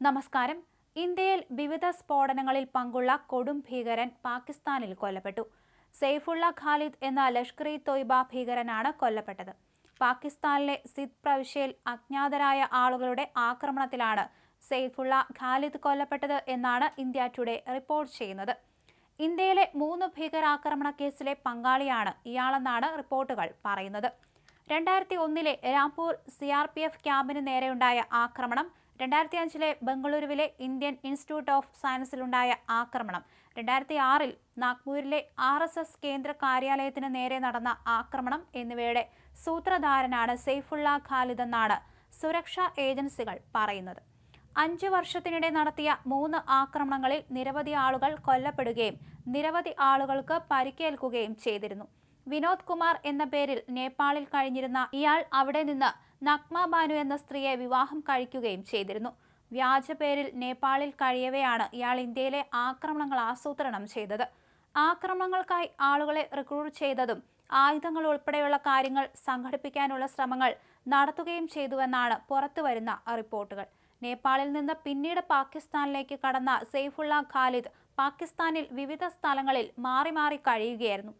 നമസ്കാരം. ഇന്ത്യയിൽ വിവിധ സ്ഫോടനങ്ങളിൽ പങ്കുള്ള കൊടും ഭീകരൻ പാകിസ്ഥാനിൽ കൊല്ലപ്പെട്ടു. സെയ്ഫുള്ള ഖാലിദ് എന്ന ലഷ്കർ ഇ തൊയ്ബ ഭീകരനാണ് കൊല്ലപ്പെട്ടത്. പാകിസ്ഥാനിലെ സിദ് പ്രവിശ്യയിൽ അജ്ഞാതരായ ആളുകളുടെ ആക്രമണത്തിലാണ് സെയ്ഫുള്ള ഖാലിദ് കൊല്ലപ്പെട്ടത് എന്നാണ് ഇന്ത്യ ടുഡേ റിപ്പോർട്ട് ചെയ്യുന്നത്. ഇന്ത്യയിലെ മൂന്ന് ഭീകരാക്രമണ കേസിലെ പങ്കാളിയാണ് ഇയാളെന്നാണ് റിപ്പോർട്ടുകൾ പറയുന്നത്. രണ്ടായിരത്തി ഒന്നിലെ Rampur C R P F ക്യാമ്പിന് നേരെയുണ്ടായ ആക്രമണം രണ്ടായിരത്തി അഞ്ചിലെ ബംഗളൂരുവിലെ ഇന്ത്യൻ ഇൻസ്റ്റിറ്റ്യൂട്ട് ഓഫ് സയൻസിലുണ്ടായ ആക്രമണം. രണ്ടായിരത്തി ആറിൽ നാഗ്പൂരിലെ ആർ എസ് എസ് കേന്ദ്ര കാര്യാലയത്തിന് നേരെ നടന്ന ആക്രമണം എന്നിവയുടെ സൂത്രധാരനാണ് സെയ്ഫുള്ള ഖാലിദ് എന്നാണ് സുരക്ഷാ ഏജൻസികൾ പറയുന്നത്. അഞ്ചു വർഷത്തിനിടെ നടത്തിയ മൂന്ന് ആക്രമണങ്ങളിൽ നിരവധി ആളുകൾ കൊല്ലപ്പെടുകയും നിരവധി ആളുകൾക്ക് പരിക്കേൽക്കുകയും ചെയ്തിരുന്നു. വിനോദ് കുമാർ എന്ന പേരിൽ നേപ്പാളിൽ കഴിഞ്ഞിരുന്ന ഇയാൾ അവിടെ നിന്ന് നഗ്മ ബാനു എന്ന സ്ത്രീയെ വിവാഹം കഴിക്കുകയും ചെയ്തിരുന്നു. വ്യാജ പേരിൽ നേപ്പാളിൽ കഴിയവെയാണ് ഇയാൾ ഇന്ത്യയിലെ ആക്രമണങ്ങൾ ആസൂത്രണം ചെയ്തത്. ആക്രമണങ്ങൾക്കായി ആളുകളെ റിക്രൂട്ട് ചെയ്തതും ആയുധങ്ങൾ ഉൾപ്പെടെയുള്ള കാര്യങ്ങൾ സംഘടിപ്പിക്കാനുള്ള ശ്രമങ്ങൾ നടത്തുകയും ചെയ്തുവെന്നാണ് പുറത്തുവരുന്ന റിപ്പോർട്ടുകൾ. നേപ്പാളിൽ നിന്ന് പിന്നീട് പാകിസ്ഥാനിലേക്ക് കടന്ന സെയ്ഫുള്ള ഖാലിദ് പാകിസ്ഥാനിൽ വിവിധ സ്ഥലങ്ങളിൽ മാറി മാറി കഴിയുകയായിരുന്നു.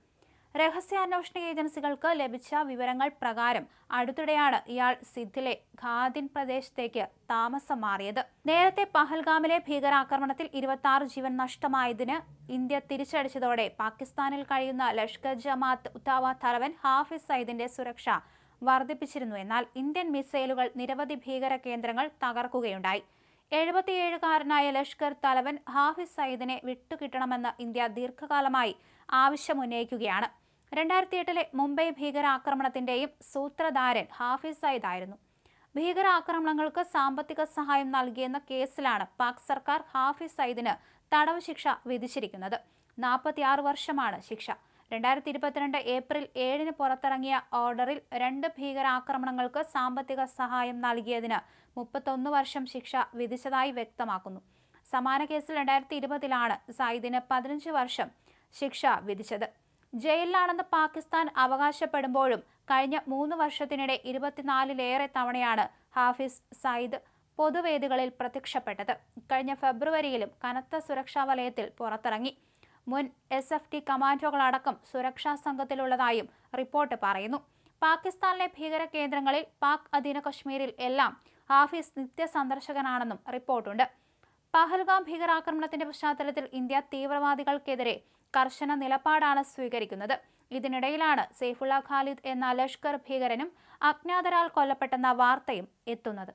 രഹസ്യാന്വേഷണ ഏജൻസികൾക്ക് ലഭിച്ച വിവരങ്ങൾ പ്രകാരം അടുത്തിടെയാണ് ഇയാൾ സിദ്ധിലെ ഖാദിൻ പ്രദേശത്തേക്ക് താമസം മാറിയത് നേരത്തെ പഹൽഗാമിലെ ഭീകരാക്രമണത്തിൽ ഇരുപത്തി ജീവൻ നഷ്ടമായതിന് ഇന്ത്യ തിരിച്ചടിച്ചതോടെ പാകിസ്ഥാനിൽ കഴിയുന്ന ലഷ്കർ ജമാത്ത് ഉത്താവ തലവൻ ഹാഫിസ് സയ്യിദിന്റെ സുരക്ഷ വർദ്ധിപ്പിച്ചിരുന്നു. എന്നാൽ ഇന്ത്യൻ മിസൈലുകൾ നിരവധി ഭീകര കേന്ദ്രങ്ങൾ തകർക്കുകയുണ്ടായി. എഴുപത്തിയേഴുകാരനായ ലഷ്കർ തലവൻ ഹാഫിസ് സയ്യിദിനെ വിട്ടുകിട്ടണമെന്ന് ഇന്ത്യ ദീർഘകാലമായി ആവശ്യമുന്നയിക്കുകയാണ്. രണ്ടായിരത്തി എട്ടിലെ മുംബൈ ഭീകരാക്രമണത്തിന്റെയും സൂത്രധാരൻ ഹാഫിസ് സയ്യിദ് ആയിരുന്നു ഭീകരാക്രമണങ്ങൾക്ക് സാമ്പത്തിക സഹായം നൽകിയെന്ന കേസിലാണ് പാക് സർക്കാർ ഹാഫിസ് സയ്യിദിന് തടവ് ശിക്ഷ വിധിച്ചിരിക്കുന്നത്. നാൽപ്പത്തിയാറ് വർഷമാണ് ശിക്ഷ. രണ്ടായിരത്തി ഇരുപത്തിരണ്ട് ഏപ്രിൽ ഏഴിന് പുറത്തിറങ്ങിയ ഓർഡറിൽ രണ്ട് ഭീകരാക്രമണങ്ങൾക്ക് സാമ്പത്തിക സഹായം നൽകിയതിന് മുപ്പത്തൊന്ന് വർഷം ശിക്ഷ വിധിച്ചതായി വ്യക്തമാക്കുന്നു. സമാന കേസിൽ രണ്ടായിരത്തി ഇരുപതിലാണ് സയ്യിദിന് പതിനഞ്ച് വർഷം ശിക്ഷ വിധിച്ചത്. ജയിലിലാണെന്ന് പാകിസ്ഥാൻ അവകാശപ്പെടുമ്പോഴും കഴിഞ്ഞ മൂന്ന് വർഷത്തിനിടെ ഇരുപത്തിനാലിലേറെ തവണയാണ് ഹാഫിസ് സയ്യിദ് പൊതുവേദികളിൽ പ്രത്യക്ഷപ്പെട്ടത്. കഴിഞ്ഞ ഫെബ്രുവരിയിലും കനത്ത സുരക്ഷാ വലയത്തിൽ പുറത്തിറങ്ങി. മുൻ എസ് എഫ് ടി കമാൻഡോകളടക്കം സുരക്ഷാ സംഘത്തിലുള്ളതായും റിപ്പോർട്ട് പറയുന്നു. പാകിസ്ഥാനിലെ ഭീകര കേന്ദ്രങ്ങളിൽ പാക് അധീന കശ്മീരിൽ എല്ലാം ഹാഫിസ് നിത്യ സന്ദർശകനാണെന്നും റിപ്പോർട്ടുണ്ട്. പഹൽഗാം ഭീകരാക്രമണത്തിന്റെ പശ്ചാത്തലത്തിൽ ഇന്ത്യ തീവ്രവാദികൾക്കെതിരെ കർശന നിലപാടാണ് സ്വീകരിക്കുന്നത്. ഇതിനിടയിലാണ് സെയ്ഫുള്ള ഖാലിദ് എന്ന ലഷ്കർ ഭീകരനും അജ്ഞാതരാൽ കൊല്ലപ്പെട്ടെന്ന വാർത്തയും എത്തുന്നത്.